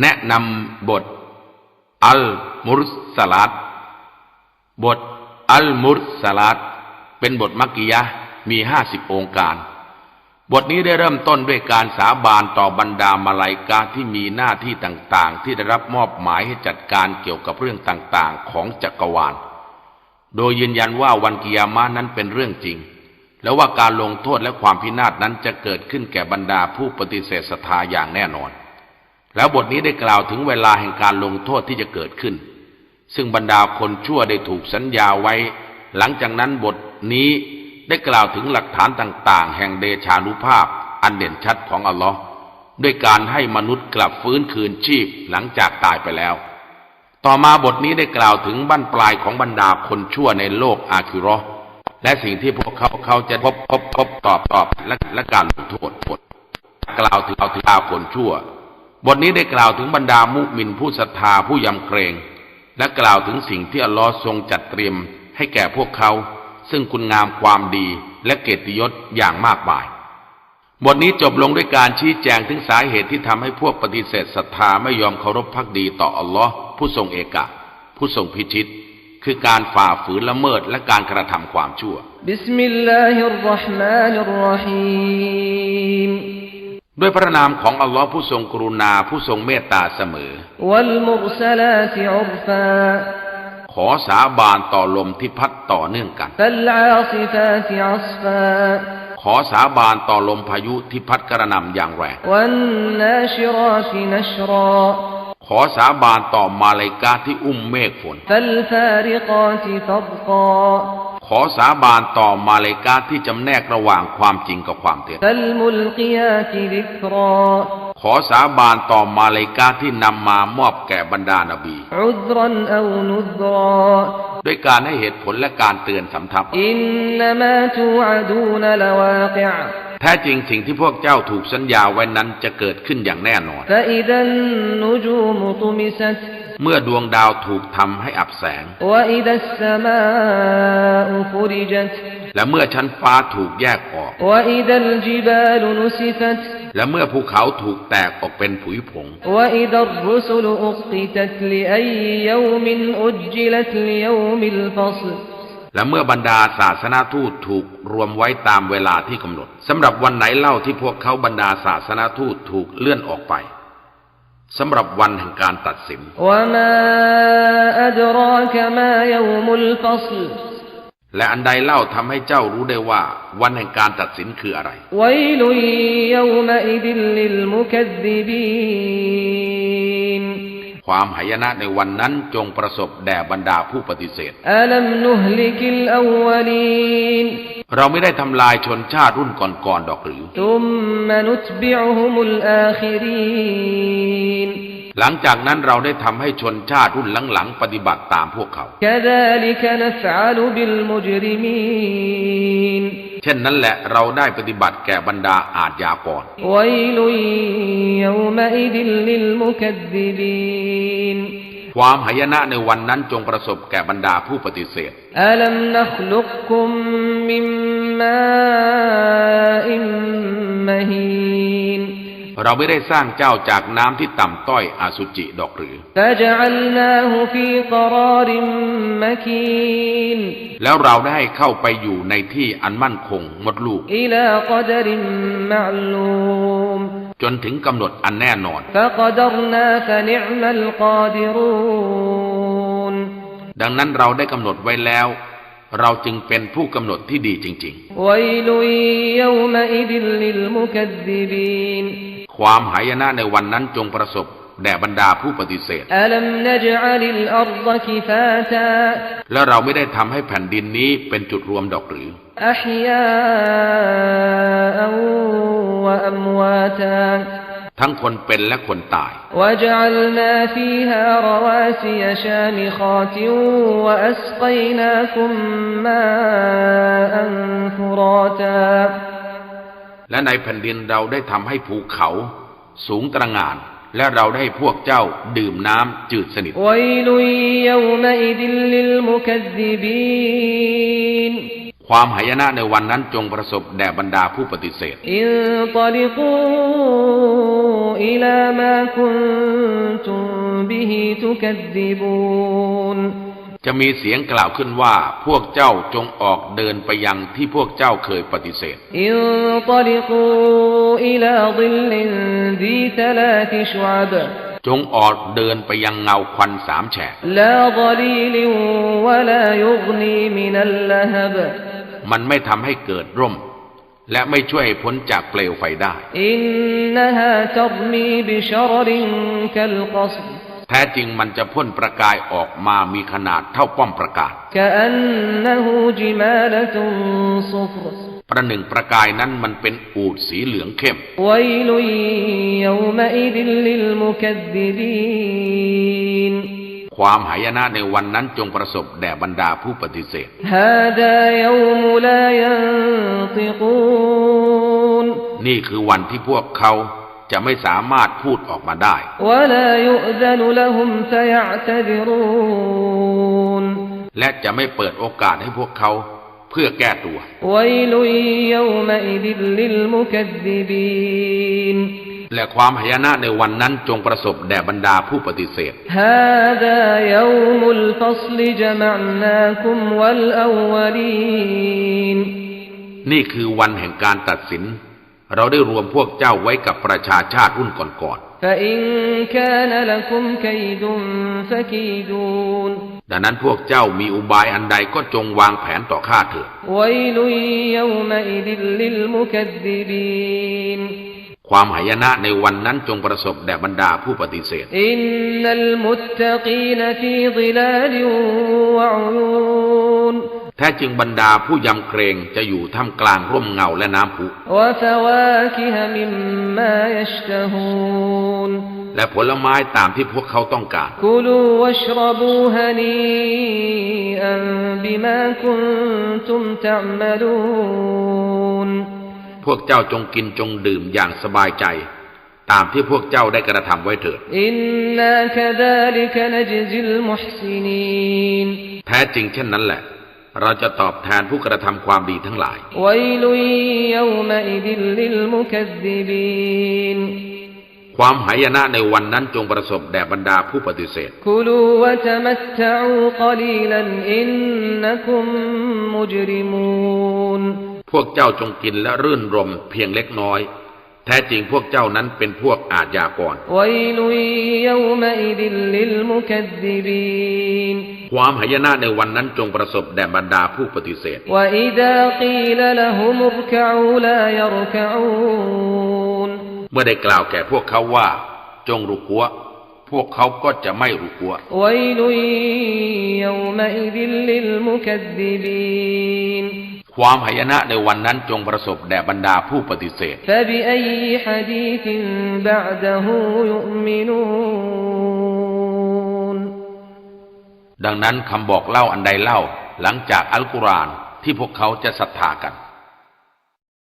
แนะนำบท อัลมุรสลัดบท อัลมุรสลัดเป็นบทมักกิยะมีห้าสิบองค์การ บทนี้ได้เริ่มต้นด้วยการสาบานต่อบรรดามาลายกาที่มีหน้าที่ต่างๆ ที่ได้รับมอบหมายให้จัดการเกี่ยวกับเรื่องต่างๆ ของจักรวาล โดยยืนยันว่าวันกิยามะนั้นเป็นเรื่องจริง แล้วว่าการลงโทษและความพินาศนั้นจะเกิดขึ้นแก่บรรดาผู้ปฏิเสธศรัทธาอย่างแน่นอน แล้วบทนี้ได้กล่าวถึงเวลาแห่งการลงโทษที่จะเกิดขึ้น ซึ่งบรรดาคนชั่วได้ถูกสัญญาไว้ หลังจากนั้นบทนี้ได้กล่าวถึงหลักฐานต่าง ๆ แห่งเดชานุภาพ อันเด่นชัดของอัลลอฮ์ด้วยการให้มนุษย์กลับฟื้นคืนชีพหลังจากตายไปแล้ว ต่อมาบทนี้ได้กล่าวถึงบั้นปลายของบรรดาคนชั่วในโลกอาคิราะห์และสิ่งที่พวกเขาเขาจะพบพบพบตอบตอบและและการลงโทษกล่าวถึงเอาถึงอาคนชั่ว บทนี้ได้กล่าวถึงบรรดามุมินผู้ศรัทธาผู้ยำเกรง และกล่าวถึงสิ่งที่อัลลอฮ์ทรงจัดเตรียมให้แก่พวกเขา ซึ่งคุณงามความดีและเกียรติยศอย่างมากมาย บทนี้จบลงด้วยการชี้แจงถึงสาเหตุที่ทำให้พวกปฏิเสธศรัทธาไม่ยอมเคารพพักดีต่ออัลลอฮ์ผู้ทรงเอกะ ผู้ทรงพิชิต คือการฝ่าฝืนละเมิดและการกระทำความชั่วบิสมิลลาฮิรราะห์มานิรราะฮีม ด้วยพระนามของอัลลอฮ์ผู้ทรงกรุณาผู้ทรงเมตตาเสมอ ขอสาบานต่อลมที่พัดต่อเนื่องกัน ขอสาบานต่อลมพายุที่พัดกระนำอย่างแรงขอสาบานต่อมาเลกาที่อุ้มเมฆฝน ขอสาบานต่อมาเลกาที่จำแนกระหว่างความจริงกับความเท็จขอสาบานต่อมาเลกาที่นำมามอบแก่บรรดานบีด้วยการให้เหตุผลและการเตือนสำทับแท้จริงสิ่งที่พวกเจ้าถูกสัญญาไว้นั้นจะเกิดขึ้นอย่างแน่นอน เมื่อดวงดาวถูกทำให้อับแสง และเมื่อชั้นฟ้าถูกแยกออก และเมื่อภูเขาถูกแตกออกเป็นผุยผง และเมื่อบรรดาศาสนาทูตถูกรวมไว้ตามเวลาที่กำหนดสำหรับวันไหนเล่าที่พวกเขาบรรดาศาสนาทูตถูกเลื่อนออกไป สำหรับวันแห่งการตัดสิน และอันใดเล่าทำให้เจ้ารู้ได้ว่า วันแห่งการตัดสินคืออะไร ความหายนะในวันนั้นจงประสบแด่บรรดาผู้ปฏิเสธ เราไม่ได้ทำลายชนชาติรุ่นก่อนๆดอกหรือ หลังจากนั้นเราได้ทำให้ชนชาติรุ่นหลังๆ ปฏิบัติตามพวกเขา เช่นนั้นแหละเราได้ปฏิบัติแก่บรรดาอาทยากรความหายนะในวันนั้นจงประสบแก่บรรดาผู้ปฏิเสธ เราไม่ได้สร้างเจ้าจากน้ำที่ต่ำต้อยอสุจิดอกหรือ แล้วเราได้เข้าไปอยู่ในที่อันมั่นคงมดลูก จนถึงกำหนดอันแน่นอน ดังนั้นเราได้กำหนดไว้แล้ว เราจึงเป็นผู้กำหนดที่ดีจริงๆ ความหายนะในวันนั้นจงประสบแด่บรรดาผู้ปฏิเสธ และเราไม่ได้ทำให้แผ่นดินนี้เป็นจุดรวมดอกหรือ อ ทั้งคนเป็นและคนตาย และในแผ่นดินเราได้ทำให้ภูเขา สูงตระหงาน และเราได้พวกเจ้าดื่มน้ำจืดสนิท ความหายนะในวันนั้นจงประสบแด่บรรดาผู้ปฏิเสธ إلى ما كنتم به تكذبون จะมีเสียงกล่าวขึ้นว่า พวกเจ้าจงออกเดินไปยังที่พวกเจ้าเคยปฏิเสธ انطلقوا إلى ظل ذي ثلاث شعب จงออกเดินไปยังเงาควันสามแฉก لا ظليل ولا يغني من اللهب มันไม่ทำให้เกิดร่ม และไม่ช่วยให้พ้นจากเปลวไฟได้แท้จริงมันจะพ่นประกายออกมามีขนาดเท่าป้อมประกาศประหนึ่งประกายนั้นมันเป็นอูดสีเหลืองเข้ม ความหายนะในวันนั้นจงประสบแด่บรรดาผู้ปฏิเสธ นี่คือวันที่พวกเขาจะไม่สามารถพูดออกมาได้ และจะไม่เปิดโอกาสให้พวกเขาเพื่อแก้ตัว และความหายนะในวันนั้นจงประสบแด่บรรดาผู้ปฏิเสธนี่คือวันแห่งการตัดสิน เราได้รวมพวกเจ้าไว้กับประชาชาติรุ่นก่อนก่อนดังนั้นพวกเจ้ามีอุบายอันใดก็จงวางแผนต่อข้าเถิด ความหายนะในวันนั้นจงประสบแด่บรรดาผู้ปฏิเสธอินนัลมุตตะกีนฟีซิลาลวะอูนแท้จริงบรรดาผู้ยำเกรงจะอยู่ท่ามกลางร่มเงาและน้ำผุและผลไม้ตามที่พวกเขาต้องการ พวกเจ้าจงกินจงดื่มอย่างสบายใจ ตามที่พวกเจ้าได้กระทำไว้เถิดแท้จริงเช่นนั้นแหละ เราจะตอบแทนผู้กระทำความดีทั้งหลายความหายนะในวันนั้นจงประสบแด่บรรดาผู้ปฏิเสธคุลูวะตมัตตะอูกลีลันอินนคุมมุจริมูน พวกเจ้าจงกินและรื่นรมเพียงเล็กน้อย แท้จริงพวกเจ้านั้นเป็นพวกอาทยากรความหายนะในวันนั้นจงประสบแด่บรรดาผู้ปฏิเสธเมื่อได้กล่าวแก่พวกเขาว่า จงรุกัวพวกเขาก็จะไม่รุกัว ความหายนะในวันนั้นจงประสบแด่บรรดาผู้ปฏิเสธ ดังนั้นคำบอกเล่าอันใดเล่า หลังจากอัลกุรอานที่พวกเขาจะศรัทธากัน